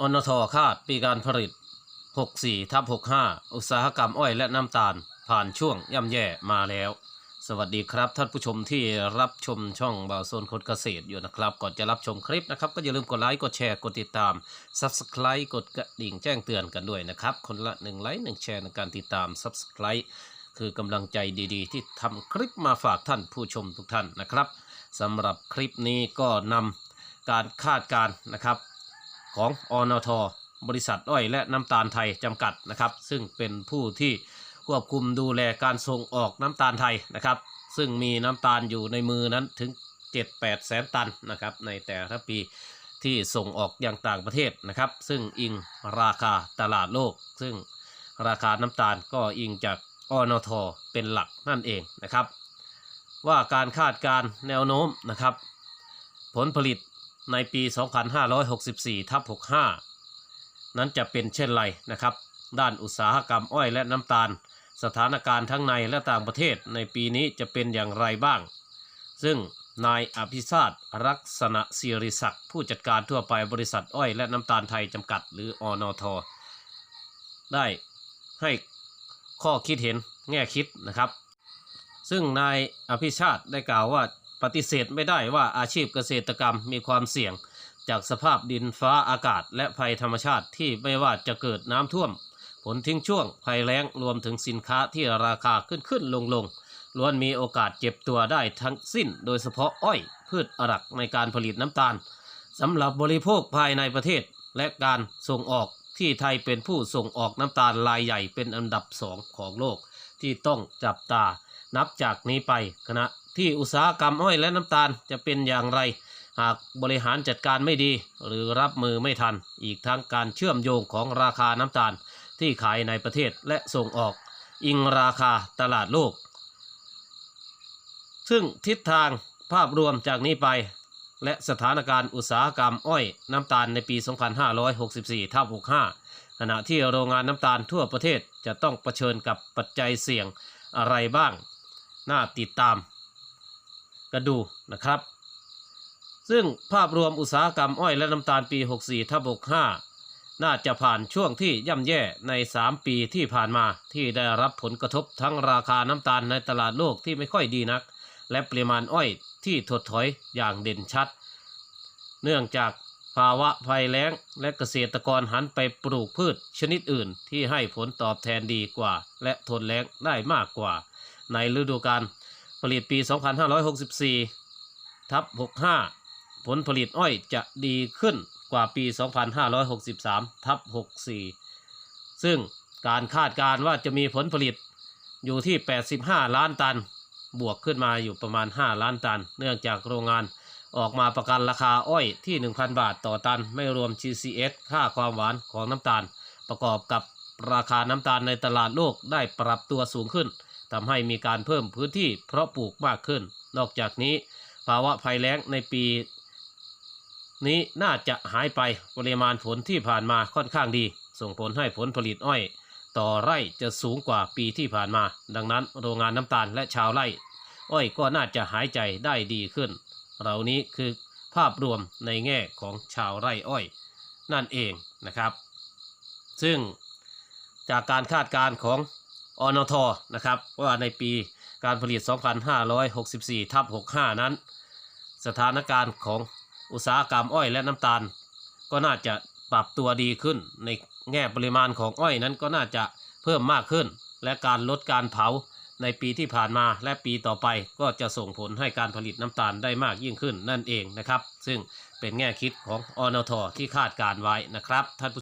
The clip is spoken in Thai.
อนทคาดปีการผลิต 64ทับ65 อุตสาหกรรมอ้อยและน้ำตาล ผ่านช่วงย่ำแย่มาแล้ว สวัสดีครับท่านผู้ชมที่รับชมช่องบ่าวโซนคนเกษตรอยู่นะครับ ก่อนจะรับชมคลิปนะครับ ก็อย่าลืมกดไลค์กดแชร์กดติดตาม Subscribe กดกระดิ่งแจ้งเตือนกันด้วยนะครับ คนละ1ไลค์1แชร์ในการติดตาม Subscribe คือกำลังใจดีๆ ที่ทำคลิปมาฝากท่านผู้ชมทุกท่านนะครับสำหรับคลิปนี้ก็นำการคาดการณ์นะครับ ของอนท บริษัทอ้อยและน้ำตาลไทยจำกัดนะครับ ซึ่งเป็นผู้ที่ควบคุมดูแลการส่งออกน้ำตาลไทยนะครับ ซึ่งมีน้ำตาลอยู่ในมือนั้นถึง 7-8 แสนตันนะครับในแต่ละปีที่ส่งออกอย่างต่างประเทศนะครับ ซึ่งอิงราคาตลาดโลก ซึ่งราคาน้ำตาลก็อิงจากอนทเป็นหลักนั่นเองนะครับ ว่าการคาดการณ์แนวโน้มนะครับ ผลผลิต ในปี 2564ทับ65 นั้นจะเป็นเช่นไรนะครับ ด้านอุตสาหกรรมอ้อยและน้ำตาล สถานการณ์ทั้งในและต่างประเทศในปีนี้จะเป็นอย่างไรบ้าง ซึ่งนายอภิชาติรักษณะศิริศักดิ์ผู้จัดการทั่วไปบริษัทอ้อยและน้ำตาลไทยจำกัด หรืออนท ได้ให้ข้อคิดเห็นแง่คิดนะครับ ซึ่งนายอภิชาติได้กล่าวว่า ปฏิเสธไม่ได้ว่าอาชีพเกษตรกรรมมีความเสี่ยง จากสภาพดินฟ้าอากาศ และภัยธรรมชาติที่ไม่ว่าจะเกิดน้ำท่วม ผลทิ้งช่วง ภัยแล้งรวมถึงสินค้าที่ราคาขึ้นขึ้นลงลงล้วนมีโอกาสเจ็บตัวได้ทั้งสิ้น โดยเฉพาะอ้อย พืชอรักในการผลิตน้ำตาลสำหรับบริโภคภายในประเทศ และการส่งออกที่ไทยเป็นผู้ส่งออกน้ำตาลรายใหญ่เป็นอันดับสองของโลก ที่ต้องจับตานับจากนี้ไปขณะ ที่อุตสาหกรรมอ้อยและน้ำตาลจะเป็นอย่างไร หากบริหารจัดการไม่ดี หรือรับมือไม่ทัน อีกทั้งการเชื่อมโยงของราคาน้ำตาลที่ขายในประเทศและส่งออก อิงราคาตลาดโลก ซึ่งทิศทางภาพรวมจากนี้ไป และสถานการณ์อุตสาหกรรมอ้อยน้ำตาลในปี 2564ทับ65 ขณะที่โรงงานน้ำตาลทั่วประเทศจะต้องเผชิญกับปัจจัยเสี่ยงอะไรบ้าง น่าติดตาม กันดูนะครับ ซึ่งภาพรวมอุตสาหกรรมอ้อยและน้ำตาลปี 64ทับ65 น่าจะผ่านช่วงที่ย่ำแย่ใน 3 ปีที่ผ่านมาที่ได้รับผลกระทบทั้งราคาน้ำตาลในตลาดโลกที่ไม่ค่อยดีนัก และปริมาณอ้อยที่ถดถอยอย่างเด่นชัด เนื่องจากภาวะภัยแล้งและเกษตรกรหันไปปลูกพืชชนิดอื่นที่ให้ผลตอบแทนดีกว่า และทนแล้งได้มากกว่า ในฤดูกาล ผลิตปี 2564ทับ65 ผลผลิตอ้อยจะดีขึ้นกว่าปี 2563ทับ64 ซึ่งการคาดการณ์ว่าจะมีผลผลิตอยู่ที่ 85 ล้านตัน บวกขึ้นมาอยู่ประมาณ 5 ล้านตัน เนื่องจากโรงงานออกมาประกันราคาอ้อยที่ 1,000 บาทต่อตัน ไม่รวม GCS ค่าความหวานของน้ำตาล ประกอบกับราคาน้ำตาลในตลาดโลกได้ปรับตัวสูงขึ้น ทำให้มีการเพิ่มพื้นที่เพราะปลูกมากขึ้น นอกจากนี้ ภาวะภัยแล้งในปี นี้น่าจะหายไปปริมาณผลที่ผ่านมาค่อนข้างดี ส่งผลให้ผลผลิตอ้อย ต่อไร่จะสูงกว่าปีที่ผ่านมา ดังนั้นโรงงานน้ำตาลและชาวไร่ อ้อยก็น่าจะหายใจได้ดีขึ้น เหล่านี้คือภาพรวมในแง่ของชาวไร่อ้อย นั่นเองนะครับ ซึ่งจากการคาดการณ์ของ อนทนะครับว่าในปีการผลิต 2564ทับ65 นั้น สถานการณ์ของอุตสาหกรรมอ้อยและน้ำตาล ก็น่าจะปรับตัวดีขึ้น ในแง่ปริมาณของอ้อยนั้นก็น่าจะเพิ่มมากขึ้น และการลดการเผาในปีที่ผ่านมาและปีต่อไปก็จะส่งผลให้การผลิตน้ำตาลได้มากยิ่งขึ้นนั่นเองนะครับ ซึ่งเป็นแง่คิดของอนทที่คาดการไว้นะครับท่านผู้